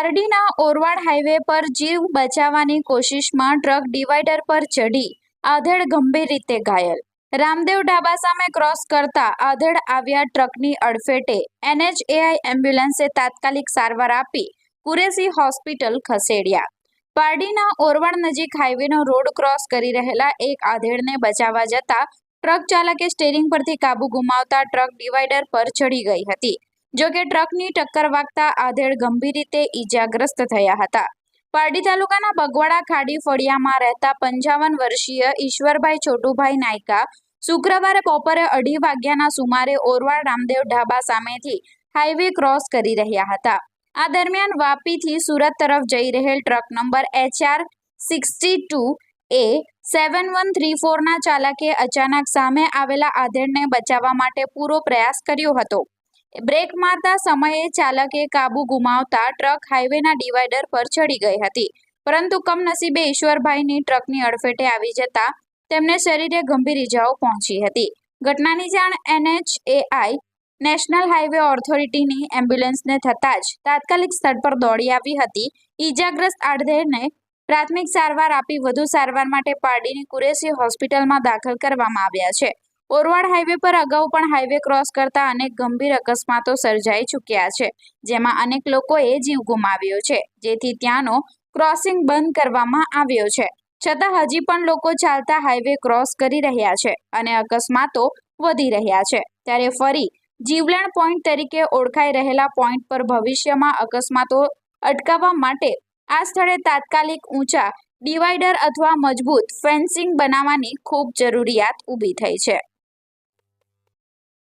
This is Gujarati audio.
પારડીના ઓરવાડ હાઈવે પર જીવ બચાવવાની કોશિશમાં ટ્રક ડિવાઈડર પર ચડી આધેડ ગંભીર રીતે ઘાયલ. રામદેવ ઢાબા સામે ક્રોસ કરતા આધેડ આવ્યા ટ્રકની અડફેટે. એનએચએઆઈ એમ્બ્યુલન્સે તાત્કાલિક સારવાર આપી, કુરેશી હોસ્પિટલ ખસેડ્યા. પારડીના ઓરવાડ નજીક હાઈવેનો રોડ ક્રોસ કરી રહેલા એક આધેડને બચાવવા જતા ટ્રક ચાલકે સ્ટેરિંગ પરથી કાબુ ગુમાવતા ટ્રક ડિવાઈડર પર ચડી ગઈ હતી. જો કે ટ્રકની ટક્કર વાગતા આધેડ ગંભીર રીતે ઈજાગ્રસ્ત થયા હતા. પારડી તાલુકાના બગવાડા ખાડી ફળિયામાં રહેતા પંચાવન વર્ષીય ઈશ્વરભાઈ છોટુભાઈ નાયકા શુક્રવારે બપોરે અઢી વાગ્યાના સુમારે ઓરવાડ રામદેવ ઢાબા સામેથી હાઈવે ક્રોસ કરી રહ્યા હતા. આ દરમિયાન વાપીથી સુરત તરફ જઈ રહેલ truck number HR sixty two A seven one three ફોરના ચાલકે અચાનક સામે આવેલા આધેડને બચાવવા માટે પૂરો પ્રયાસ કર્યો હતો. બ્રેક મારતા સમયે ચાલકે કાબુ ગુમાવતા ટ્રક હાઈવેના ડિવાઈડર પર ચડી ગઈ હતી. પરંતુ કમનસીબે ઈશ્વરભાઈની ટ્રકની અડફેટે આવી જતા તેમને શરીરે ગંભીર ઇજાઓ પહોંચી હતી. ઘટનાની જાણ એનએચએઆઈ, નેશનલ હાઈવે ઓથોરિટીની એમ્બ્યુલન્સને થતાં જ તાત્કાલિક સ્થળ પર દોડી આવી હતી. ઈજાગ્રસ્ત આડધેરને પ્રાથમિક સારવાર આપી વધુ સારવાર માટે પારડીની કુરેશી હોસ્પિટલમાં દાખલ કરવામાં આવ્યા છે. ઓરવાડ હાઈવે પર અગાઉ પણ હાઈવે ક્રોસ કરતા અનેક ગંભીર અકસ્માતો સર્જાઈ ચૂક્યા છે, જેમાં અનેક લોકોએ જીવ ગુમાવ્યો છે, જેથી ત્યાંનો ક્રોસિંગ બંધ કરવામાં આવ્યો છે. છતાં હજી પણ લોકો ચાલતા હાઈવે ક્રોસ કરી રહ્યા છે અને અકસ્માતો વધી રહ્યા છે. ત્યારે ફરી જીવલેણ પોઈન્ટ તરીકે ઓળખાઈ રહેલા પોઈન્ટ પર ભવિષ્યમાં અકસ્માતો અટકાવવા માટે આ સ્થળે તાત્કાલિક ઊંચા ડિવાઈડર અથવા મજબૂત ફેન્સિંગ બનાવવાની ખૂબ જરૂરિયાત ઊભી થઈ છે.